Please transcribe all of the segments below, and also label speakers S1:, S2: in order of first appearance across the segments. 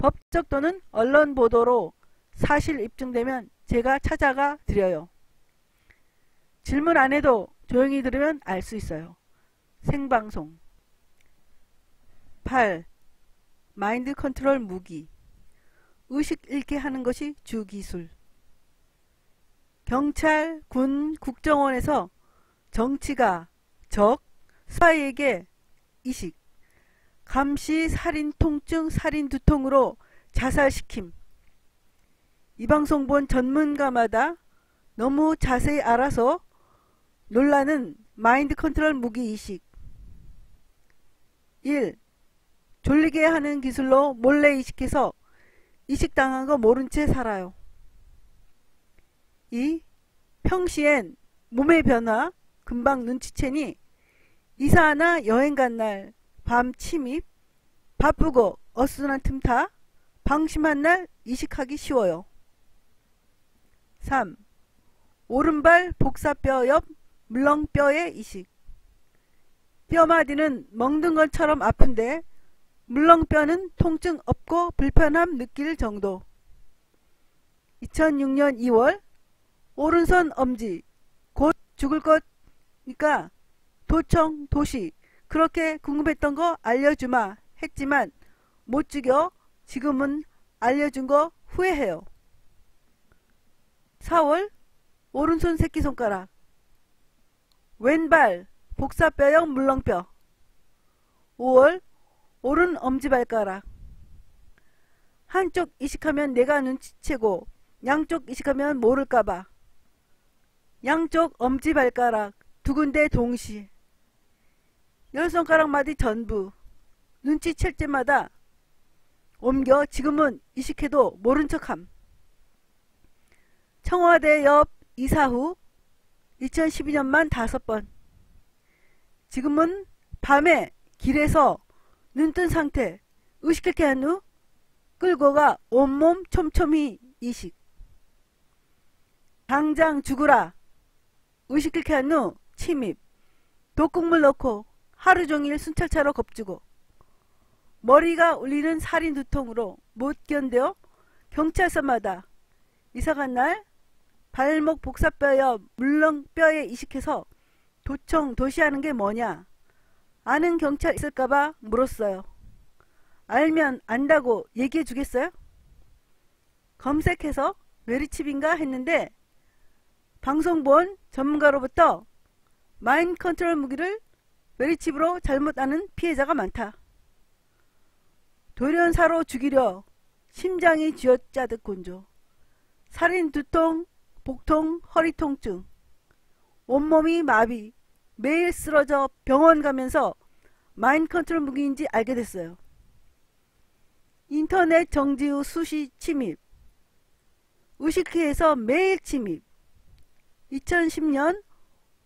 S1: 법적 또는 언론 보도로 사실 입증되면 제가 찾아가 드려요. 질문 안 해도 조용히 들으면 알 수 있어요. 생방송 8. 마인드 컨트롤 무기 의식 잃게 하는 것이 주기술 경찰, 군, 국정원에서 정치가 적, 스파이에게 이식, 감시, 살인, 통증, 살인 두통으로 자살시킴. 이 방송 본 전문가마다 너무 자세히 알아서 놀라는 마인드 컨트롤 무기 이식 1. 졸리게 하는 기술로 몰래 이식해서 이식당한 거 모른 채 살아요. 2. 평시엔 몸의 변화 금방 눈치채니 이사나 여행 간 날 밤 침입 바쁘고 어수선한 틈타 방심한 날 이식하기 쉬워요. 3. 오른발 복사뼈 옆 물렁뼈의 이식 뼈마디는 먹는 것처럼 아픈데 물렁뼈는 통증 없고 불편함 느낄 정도 2006년 2월 오른손 엄지 곧 죽을 거니까 도청 도시 그렇게 궁금했던 거 알려주마 했지만 못 죽여. 지금은 알려준 거 후회해요. 4월 오른손 새끼손가락. 왼발 복사뼈형 물렁뼈. 5월 오른 엄지발가락. 한쪽 이식하면 내가 눈치채고 양쪽 이식하면 모를까봐. 양쪽 엄지발가락. 두 군데 동시 열 손가락 마디 전부 눈치챌 때마다 옮겨 지금은 이식해도 모른 척함. 청와대 옆 이사 후 2012년만 다섯 번. 지금은 밤에 길에서 눈뜬 상태 의식했게 한 후 끌고 가 온몸 촘촘히 이식. 당장 죽으라 의식했게 한 후 침입. 독국물 넣고 하루 종일 순찰차로 겁주고 머리가 울리는 살인 두통으로 못 견뎌 경찰서마다 이사간 날 발목 복사뼈여 물렁 뼈에 이식해서 도청 도시하는 게 뭐냐 아는 경찰 있을까봐 물었어요. 알면 안다고 얘기해 주겠어요? 검색해서 뇌리칩인가 했는데 방송 본 전문가로부터 마인 컨트롤 무기를 뇌리칩으로 잘못 아는 피해자가 많다. 돌연사로 죽이려 심장이 쥐어짜듯 곤조 살인 두통, 복통, 허리 통증 온몸이 마비 매일 쓰러져 병원 가면서 마인 컨트롤 무기인지 알게 됐어요. 인터넷 정지 후 수시 침입 의식회에서 매일 침입 2010년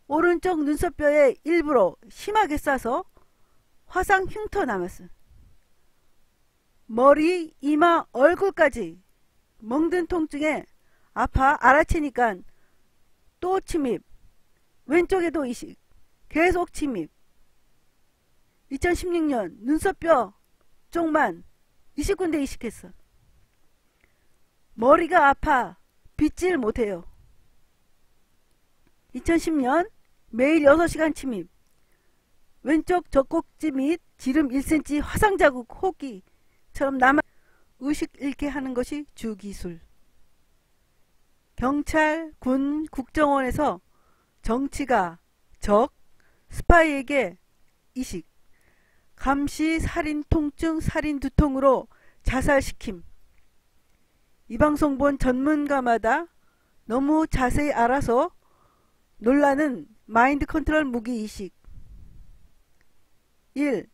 S1: 오른쪽 눈썹뼈에 일부러 심하게 싸서 화상 흉터 남았어. 머리, 이마, 얼굴까지 멍든 통증에 아파 알아채니까 또 침입 왼쪽에도 이식 계속 침입. 2016년 눈썹뼈 쪽만 20군데 이식했어. 머리가 아파 빗질 못해요. 2010년 매일 6시간 침입 왼쪽 젖꼭지 및 지름 1cm 화상 자국 호기처럼 남아 의식 잃게 하는 것이 주기술 경찰, 군, 국정원에서 정치가 적, 스파이에게 이식, 감시, 살인, 통증, 살인 두통으로 자살시킴. 이 방송 본 전문가마다 너무 자세히 알아서 놀라는 마인드 컨트롤 무기 이식 1.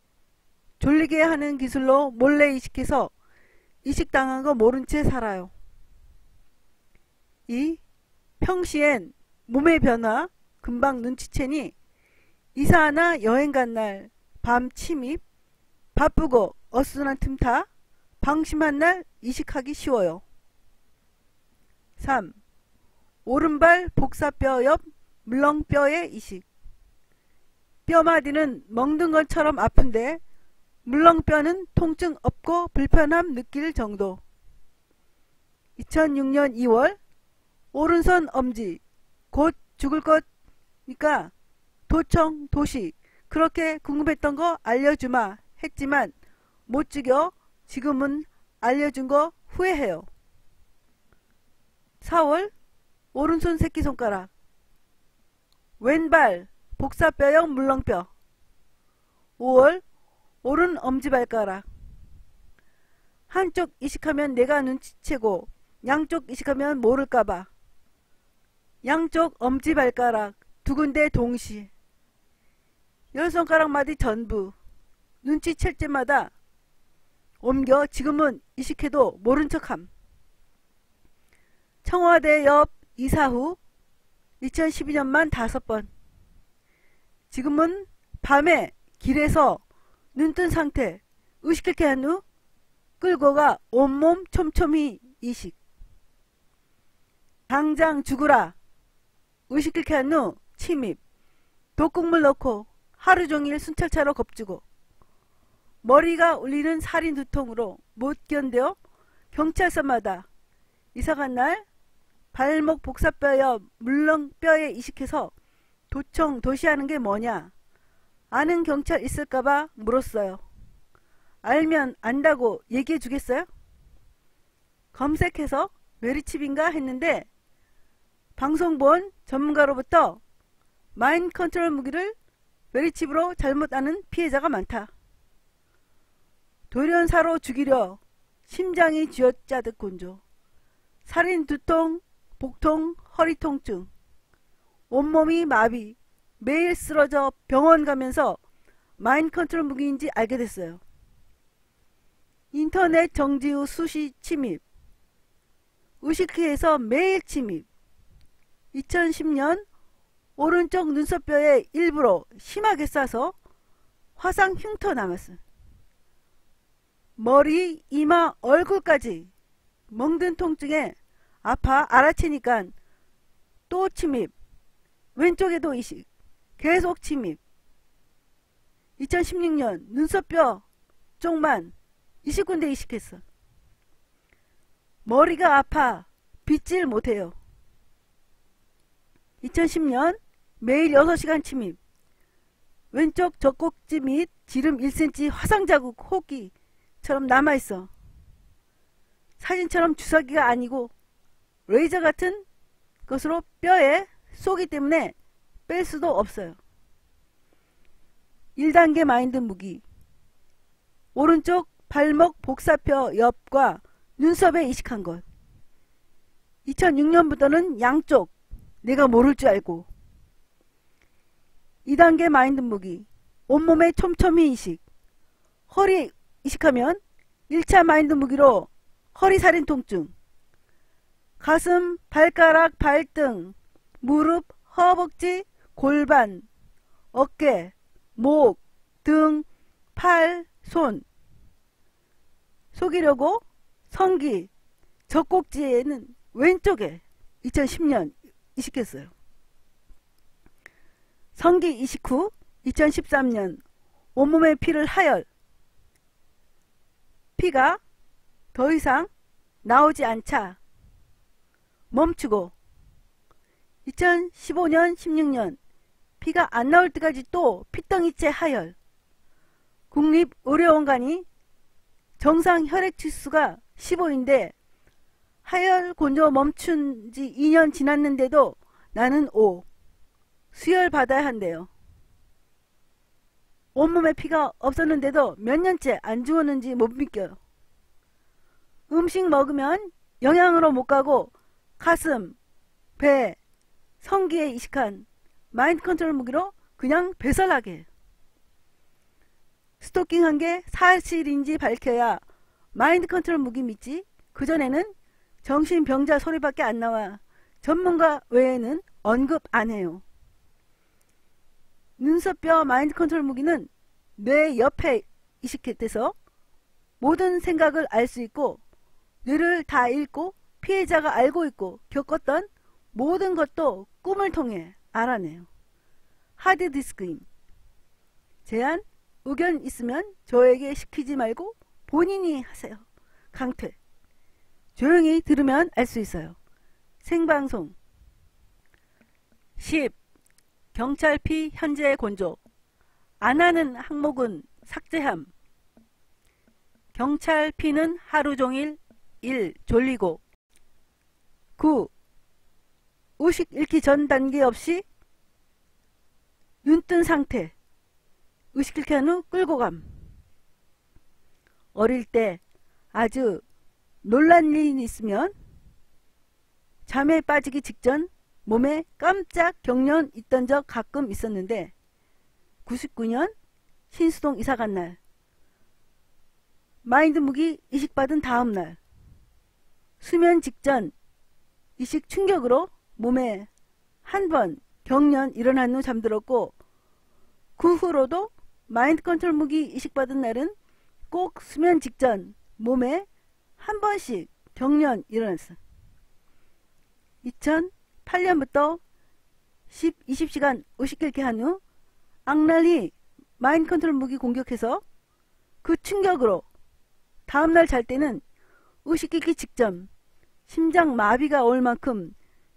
S1: 졸리게 하는 기술로 몰래 이식해서 이식당한 거 모른 채 살아요. 2. 평시엔 몸의 변화 금방 눈치채니 이사나 여행 간 날 밤 침입 바쁘고 어수선한 틈타 방심한 날 이식하기 쉬워요. 3. 오른발 복사뼈 옆 물렁뼈의 이식 뼈마디는 먹는 것처럼 아픈데 물렁뼈는 통증 없고 불편함 느낄 정도. 2006년 2월 오른손 엄지 곧 죽을 거니까 도청 도시 그렇게 궁금했던 거 알려주마 했지만 못 죽여 지금은 알려준 거 후회해요. 4월 오른손 새끼손가락 왼발 복사뼈형 물렁뼈. 5월 오른 엄지발가락. 한쪽 이식하면 내가 눈치채고 양쪽 이식하면 모를까봐. 양쪽 엄지발가락 두 군데 동시. 열 손가락 마디 전부. 눈치챌 때마다 옮겨 지금은 이식해도 모른 척함. 청와대 옆 이사 후 2012년만 다섯 번. 지금은 밤에 길에서 눈 뜬 상태 의식케 한후 끌고 가 온몸 촘촘히 이식. 당장 죽으라. 의식케 한후 침입. 독국물 넣고 하루 종일 순찰차로 겁주고 머리가 울리는 살인 두통으로 못 견뎌 경찰서마다 이사간 날 발목 복사뼈여 물렁뼈에 이식해서 도청 도시하는 게 뭐냐 아는 경찰 있을까봐 물었어요. 알면 안다고 얘기해 주겠어요? 검색해서 메리칩인가 했는데 방송 본 전문가로부터 마인 컨트롤 무기를 메리칩으로 잘못 아는 피해자가 많다. 돌연사로 죽이려 심장이 쥐어짜듯 곤조 살인 두통, 복통, 허리 통증 온몸이 마비 매일 쓰러져 병원 가면서 마인 컨트롤 무기인지 알게 됐어요. 인터넷 정지 후 수시 침입 의식회에서 매일 침입 2010년 오른쪽 눈썹뼈에 일부러 심하게 싸서 화상 흉터 남았어. 머리, 이마, 얼굴까지 멍든 통증에 아파? 알아채니까 또 침입. 왼쪽에도 이식 계속 침입. 2016년 눈썹뼈 쪽만 29군데 이식했어. 머리가 아파 빗질 못해요. 2010년 매일 6시간 침입. 왼쪽 젖꼭지 및 지름 1cm 화상 자국 호기처럼 남아있어. 사진처럼 주사기가 아니고 레이저 같은 것으로 뼈에 쏘기 때문에 뺄 수도 없어요. 1단계 마인드 무기. 오른쪽 발목 복사뼈 옆과 눈썹에 이식한 것. 2006년부터는 양쪽 내가 모를 줄 알고. 2단계 마인드 무기. 온몸에 촘촘히 이식. 허리 이식하면 1차 마인드 무기로 허리살인 통증 가슴, 발가락, 발등, 무릎, 허벅지, 골반, 어깨, 목, 등, 팔, 손 속이려고 성기, 젖꼭지에는 왼쪽에 2010년 이식했어요. 성기 이식 후 2013년 온몸의 피를 하열 피가 더 이상 나오지 않자 멈추고 2015년 16년 피가 안 나올 때까지 또 피덩이째 하열 국립의료원관이 정상 혈액 치수가 15인데 하열 곤조 멈춘 지 2년 지났는데도 나는 5 수혈 받아야 한대요. 온몸에 피가 없었는데도 몇 년째 안 죽었는지 못 믿겨요. 음식 먹으면 영양으로 못 가고 가슴, 배, 성기에 이식한 마인드 컨트롤 무기로 그냥 배설하게 스토킹한 게 사실인지 밝혀야 마인드 컨트롤 무기 믿지 그전에는 정신병자 소리밖에 안 나와 전문가 외에는 언급 안 해요. 눈썹뼈 마인드 컨트롤 무기는 뇌 옆에 이식해서 모든 생각을 알 수 있고 뇌를 다 읽고 피해자가 알고 있고 겪었던 모든 것도 꿈을 통해 알아내요. 하드디스크임 제한 의견 있으면 저에게 시키지 말고 본인이 하세요. 강퇴. 조용히 들으면 알 수 있어요. 생방송 10. 경찰 피 현재 곤조 안 하는 항목은 삭제함 경찰 피는 하루 종일 1. 졸리고 9. 의식 잃기 전 단계 없이 눈 뜬 상태 의식 잃기 한후 끌고 감 어릴 때 아주 놀란 일이 있으면 잠에 빠지기 직전 몸에 깜짝 경련 있던 적 가끔 있었는데 99년 신수동 이사 간 날 마인드 무기 이식받은 다음 날 수면 직전 이식 충격으로 몸에 한 번 경련 일어난 후 잠들었고 그 후로도 마인드 컨트롤 무기 이식받은 날은 꼭 수면 직전 몸에 한 번씩 경련 일어났어. 2008년부터 10, 20시간 의식 잃게 한 후 악랄히 마인드 컨트롤 무기 공격해서 그 충격으로 다음날 잘 때는 의식 잃기 직전 심장 마비가 올 만큼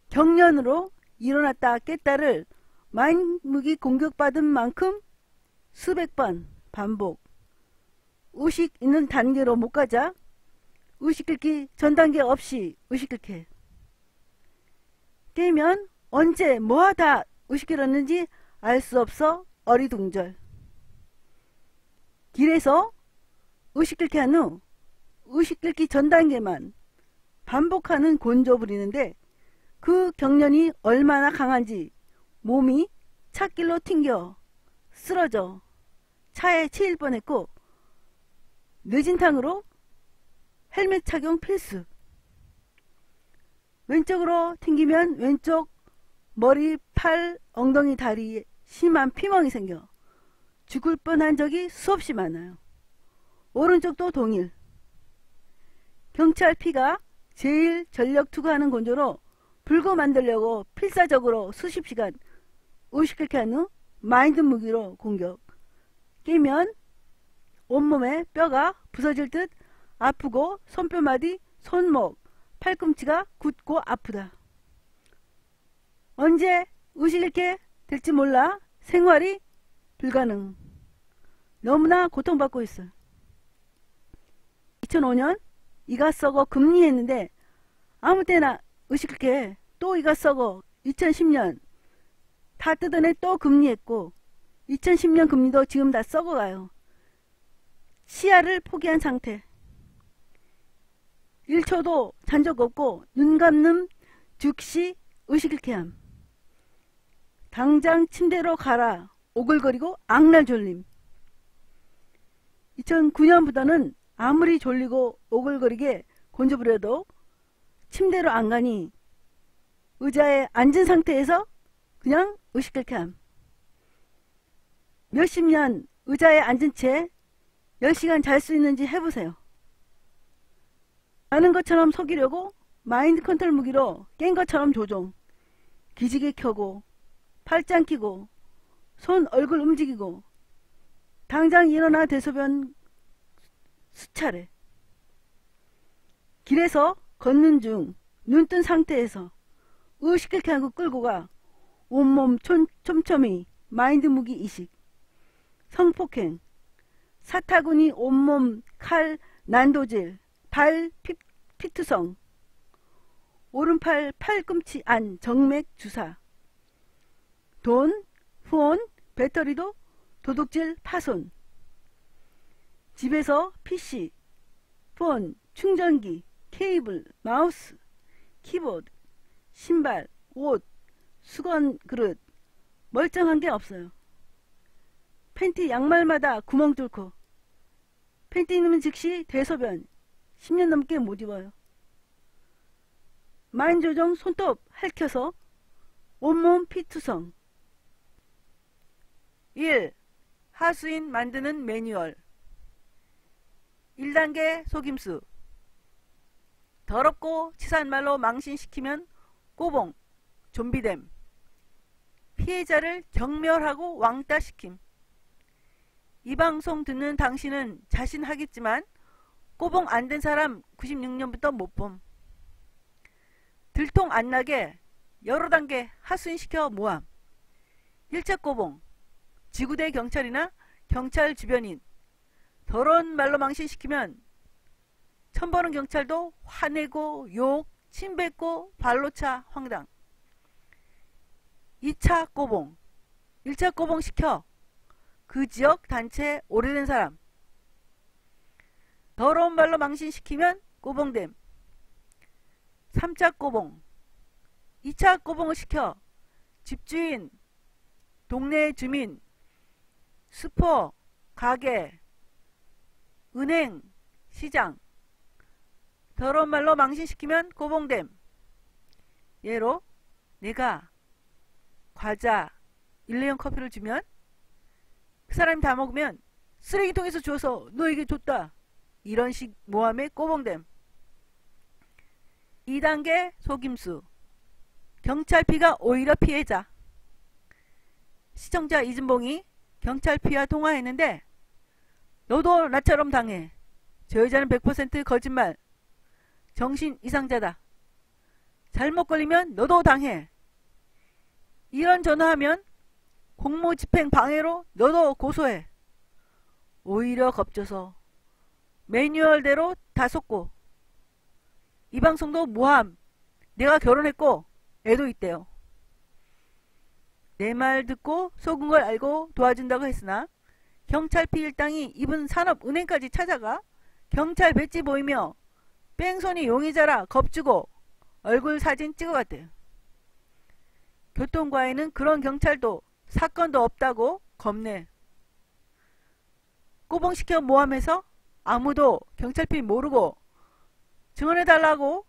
S1: 경련으로 일어났다 깼다를 마인 무기 공격받은 만큼 수백 번 반복. 의식 있는 단계로 못 가자. 의식 잃기 전 단계 없이 의식 잃게. 깨면 언제 뭐하다 의식 잃었는지 알 수 없어 어리둥절. 길에서 의식 잃게 한후 의식 잃기 전 단계만 반복하는 곤조 부리는데 그 경련이 얼마나 강한지 몸이 찻길로 튕겨 쓰러져 차에 치일 뻔했고 늦은 탕으로 헬멧 착용 필수 왼쪽으로 튕기면 왼쪽 머리, 팔, 엉덩이, 다리에 심한 피멍이 생겨 죽을 뻔한 적이 수없이 많아요. 오른쪽도 동일. 경찰 피가 제일 전력 투구하는 곤조로 불고 만들려고 필사적으로 수십 시간 의식케 한후 마인드 무기로 공격. 깨면 온몸에 뼈가 부서질 듯 아프고 손뼈마디, 손목, 팔꿈치가 굳고 아프다. 언제 의식 잃게 될지 몰라 생활이 불가능. 너무나 고통받고 있어. 2005년 이가 썩어 금리했는데 아무 때나 의식 잃게 또 이가 썩어 2010년 다 뜯어내 또 금리했고 2010년 금리도 지금 다 썩어가요. 치아를 포기한 상태. 1초도 잔적 없고 눈 감는 즉시 의식 잃게 함. 당장 침대로 가라 오글거리고 악날 졸림. 2009년부터는 아무리 졸리고 오글거리게 곤조부려도 침대로 안 가니 의자에 앉은 상태에서 그냥 의식 잃게 함. 몇십 년 의자에 앉은 채 10시간 잘 수 있는지 해보세요. 아는 것처럼 속이려고 마인드 컨트롤 무기로 깬 것처럼 조종. 기지개 켜고 팔짱 끼고 손 얼굴 움직이고 당장 일어나 대소변 수차례. 길에서 걷는 중 눈뜬 상태에서 의식을 하고 끌고 가 온몸 촘촘히 마인드 무기 이식. 성폭행. 사타구니 온몸 칼 난도질. 발 피, 피투성. 오른팔 팔꿈치 안 정맥 주사. 돈, 후원, 배터리도 도둑질 파손 집에서 PC, 폰, 충전기, 케이블, 마우스, 키보드, 신발, 옷, 수건 그릇 멀쩡한 게 없어요. 팬티 양말마다 구멍 뚫고 팬티 입으면 즉시 대소변 10년 넘게 못 입어요. 마인 조정 손톱 핥혀서 온몸 피투성 1. 하수인 만드는 매뉴얼 1단계 속임수 더럽고 치사한 말로 망신시키면 꼬봉, 좀비됨 피해자를 경멸하고 왕따시킴 이 방송 듣는 당신은 자신 하겠지만 꼬봉 안 된 사람 96년부터 못 봄. 들통 안 나게 여러 단계 하순시켜 모함. 1차 꼬봉 지구대 경찰이나 경찰 주변인 더러운 말로 망신시키면 천버는 경찰도 화내고 욕, 침 뱉고 발로 차 황당. 2차 꼬봉. 1차 꼬봉 시켜. 그 지역 단체 오래된 사람. 더러운 말로 망신시키면 꼬봉됨. 3차 꼬봉. 2차 꼬봉을 시켜. 집주인 동네 주민 슈퍼 가게 은행 시장. 더러운 말로 망신시키면 꼬봉됨. 예로 내가 과자 일회용 커피를 주면 그 사람이 다 먹으면 쓰레기통에서 주워서 너에게 줬다. 이런 식 모함의 꼬봉됨. 2단계 속임수. 경찰피가 오히려 피해자. 시청자 이진봉이 경찰피와 통화했는데 너도 나처럼 당해. 저 여자는 100% 거짓말. 정신 이상자다. 잘못 걸리면 너도 당해. 이런 전화하면 공무집행 방해로 너도 고소해. 오히려 겁줘서 매뉴얼대로 다 속고. 이 방송도 모함. 내가 결혼했고 애도 있대요. 내 말 듣고 속은 걸 알고 도와준다고 했으나 경찰 피 일당이 입은 산업은행까지 찾아가 경찰 배지 보이며 뺑소니 용의자라 겁주고 얼굴 사진 찍어갔대요. 교통과에는 그런 경찰도 사건도 없다고 겁내. 꼬봉시켜 모함해서 아무도 경찰피 모르고 증언해달라고